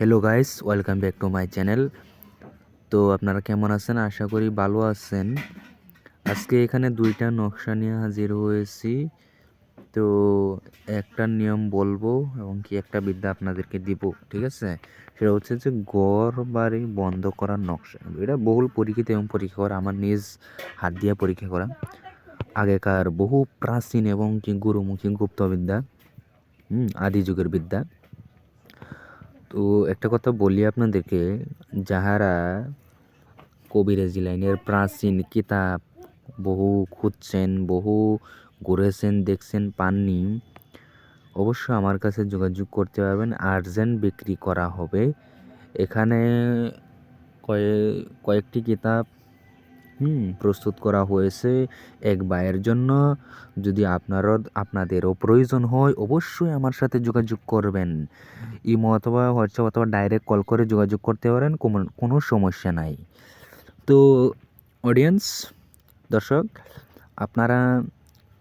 Hello guys welcome back to my channel তো আপনারা কেমন আছেন? আশা করি ভালো আছেন। আজকে এখানে দুইটা নকশা নিয়ে হাজির হয়েছি। তো একটা নিয়ম বলব এবং কি একটা বিদ্যা আপনাদেরকে দিব, ঠিক আছে? সেটা হচ্ছে যে ঘর বাড়ি বন্ধ করার নকশা। এটা বহুল পরীক্ষিত এবং পরীক্ষা করা, আমার নিজ হাত দিয়ে পরীক্ষা করা। আগেকার বহু প্রাচীন এবং কি গুরুমুখী গুপ্তবিদ্যা হুম, আদি যুগের বিদ্যা। তো একটা কথা বলি আপনাদেরকে, যাহারা কবিরাজি লাইনের প্রাচীন কিতাব বহু খুঁজছেন, বহু ঘুরেছেন, দেখছেন, পাননি অবশ্যই আমার কাছে যোগাযোগ করতে পারবেন, আর্জেন্ট বিক্রি করা হবে। এখানে কয়ে, কয়েকটি কিতাব হুম। প্রস্তুত করা হয়েছে এক ভাইয়ের জন্য। যদি আপনারও আপনাদেরও প্রয়োজন হয়, অবশ্যই আমার সাথে যোগাযোগ করবেন। ইমো অথবা হোয়াটসঅ্যাপ অথবা ডাইরেক্ট কল করে যোগাযোগ করতে পারেন, কোনো সমস্যা নাই। তো অডিয়েন্স দর্শক, আপনারা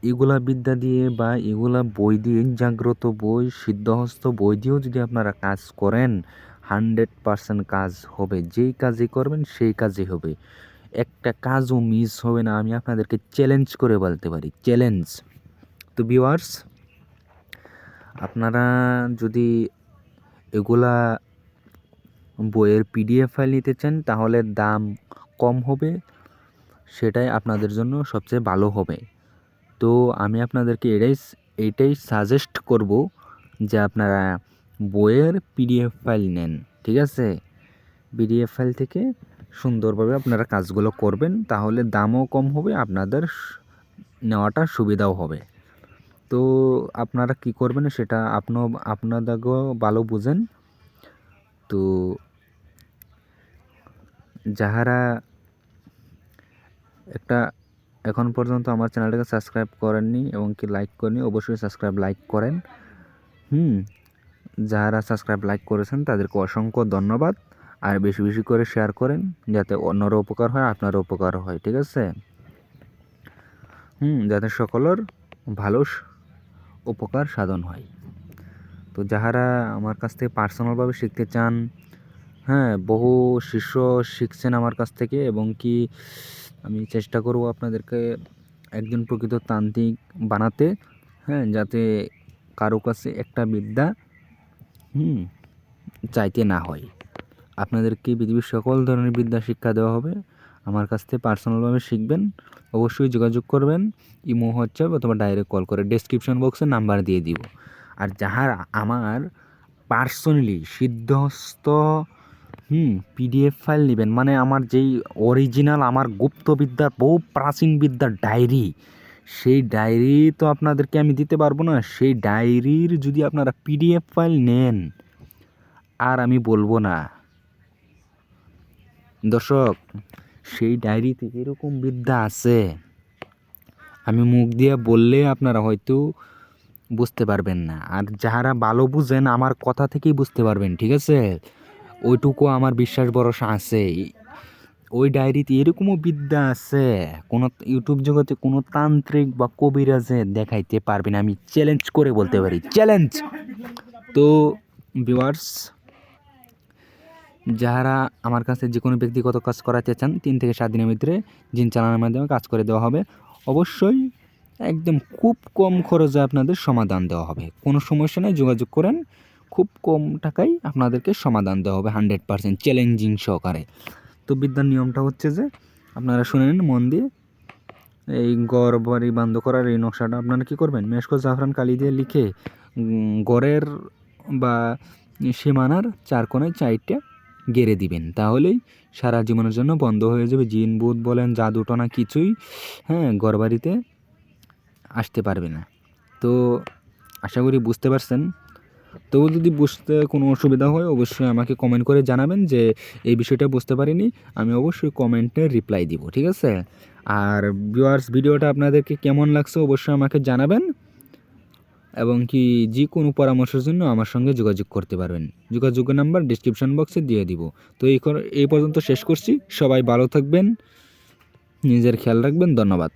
এগুলা বিদ্যা দিয়ে বা এগুলা বই দিয়ে জাগ্রত বই, সিদ্ধহস্ত বই দিয়েও যদি আপনারা কাজ করেন হান্ড্রেড পারসেন্ট কাজ হবে। যেই কাজই করবেন, সেই কাজই হবে। একটা কাজও মিস হবে না, আমি আপনাদেরকে চ্যালেঞ্জ করে বলতে পারি চ্যালেঞ্জ তো ভিউয়ার্স আপনারা যদি এগুলা বইয়ের পিডিএফ ফাইল নিতে চান, তাহলে দাম কম হবে, সেটাই আপনাদের জন্য সবচেয়ে ভালো হবে। তো আমি আপনাদেরকে এটাই এটাই সাজেস্ট করব যে আপনারা বইয়ের পিডিএফ ফাইল নেন, ঠিক আছে? পিডিএফ ফাইল থেকে সুন্দরভাবে আপনারা কাজগুলো করবেন, তাহলে দামও কম হবে, আপনাদের নেওয়াটা সুবিধাও হবে। তো আপনারা কি করবেন সেটা আপনিও আপনাদেরকেও ভালো বুঝেন। তো যাহারা একটা, এখন পর্যন্ত আমার চ্যানেলটাকে সাবস্ক্রাইব করেননি এবং কি লাইক করেননি, অবশ্যই সাবস্ক্রাইব, লাইক করেন। হুম যারা সাবস্ক্রাইব, লাইক করেছেন, তাদেরকে অসংখ্য ধন্যবাদ। আর বেশি বেশি করে শেয়ার করেন যাতে অন্যরও উপকার হয়, আপনারও উপকার হয়, ঠিক আছে? হুম, যাতে সকলের ভালো উপকার সাধন হয়। তো যাহারা আমার কাছ থেকে পার্সোনালভাবে শিখতে চান হ্যাঁ বহু শিষ্য শিখছেন আমার কাছ থেকে এবং কি আমি চেষ্টা করব আপনাদেরকে একজন প্রকৃত তান্ত্রিক বানাতে হ্যাঁ যাতে কারও কাছে একটা বিদ্যা, হুম, চাইতে না হয়। আপনাদেরকে পৃথিবীর সকল ধরনের বিদ্যা শিক্ষা দেওয়া হবে। আমার কাছ থেকে পার্সোনালভাবে শিখবেন, অবশ্যই যোগাযোগ করবেন, ইমো, হোয়াটসঅ্যাপ অথবা ডাইরেক্ট কল করে ডেসক্রিপশন বক্সে নাম্বার দিয়ে দিব। আর যাহারা আমার পার্সোনালি সিদ্ধহস্ত, হুম পিডিএফ ফাইল নেবেন মানে আমার যেই অরিজিনাল আমার গুপ্তবিদ্যার বহু প্রাচীন বিদ্যার ডায়েরি সেই ডায়েরি তো আপনাদেরকে আমি দিতে পারব না। সেই ডায়েরির যদি আপনারা পিডিএফ ফাইল নেন, আর আমি বলব না। দর্শক, সেই ডায়েরিতে এরকম বিদ্যা আছে? আমি মুখ দিয়ে বললে আপনারা হয়তো বুঝতে পারবেন না। আর যারা ভালো বুঝেন, আমার কথা থেকেই বুঝতে পারবেন, ঠিক আছে? ওইটুকু আমার বিশ্বাস ভরসা আছে ওই ডায়েরিতে এরকমও বিদ্যা আছে, কোনো ইউটিউব জগতে কোনো তান্ত্রিক বা কবিরাজে দেখাইতে পারবে না। আমি চ্যালেঞ্জ করে বলতে পারি চ্যালেঞ্জ তো ভিউয়ার্স যারা আমার কাছে যে কোনো ব্যক্তিগত কাজ করাতে চান, তিন থেকে সাত দিনের ভিতরে জিন চালানোর মাধ্যমে কাজ করে দেওয়া হবে। অবশ্যই একদম খুব কম খরচে আপনাদের সমাধান দেওয়া হবে। কোনো সমস্যা নেই, যোগাযোগ করেন। খুব কম টাকায় আপনাদেরকে সমাধান দেওয়া হবে হান্ড্রেড পারসেন্ট চ্যালেঞ্জিং সহকারে। তো বিদ্যার নিয়মটা হচ্ছে যে, আপনারা শুনেন মন দিয়ে। এই গড় বাড়ি বন্ধ করার এই নকশাটা আপনারা কী করবেন? মেশকো জাফরান কালি দিয়ে লিখে গড়ের বা সীমানার চার কোণায় চারটা গেড়ে দিবেন। তাহলেই সারা জীবনের জন্য বন্ধ হয়ে যাবে। জিন বুধ বলেন জাদুটনা কিছুই হ্যাঁ গড়বাড়িতে আসতে পারবে না। তো আশা করি বুঝতে পারছেন। তো যদি বুঝতে কোনো অসুবিধা হয়, অবশ্যই আমাকে কমেন্ট করে জানাবেন যে এই বিষয়টা বুঝতে পারিনি। আমি অবশ্যই কমেন্টে রিপ্লাই দিব, ঠিক আছে? আর ভিউয়ার্স ভিডিওটা আপনাদেরকে কেমন লাগছে অবশ্যই আমাকে জানাবেন। এবং কি যে কোনো পরামর্শের জন্য আমার সঙ্গে যোগাযোগ করতে পারবেন। যোগাযোগের নাম্বার ডিসক্রিপশন বক্সে দিয়ে দিব। তো এই এই পর্যন্ত শেষ করছি। সবাই ভালো থাকবেন। নিজের খেয়াল রাখবেন। ধন্যবাদ।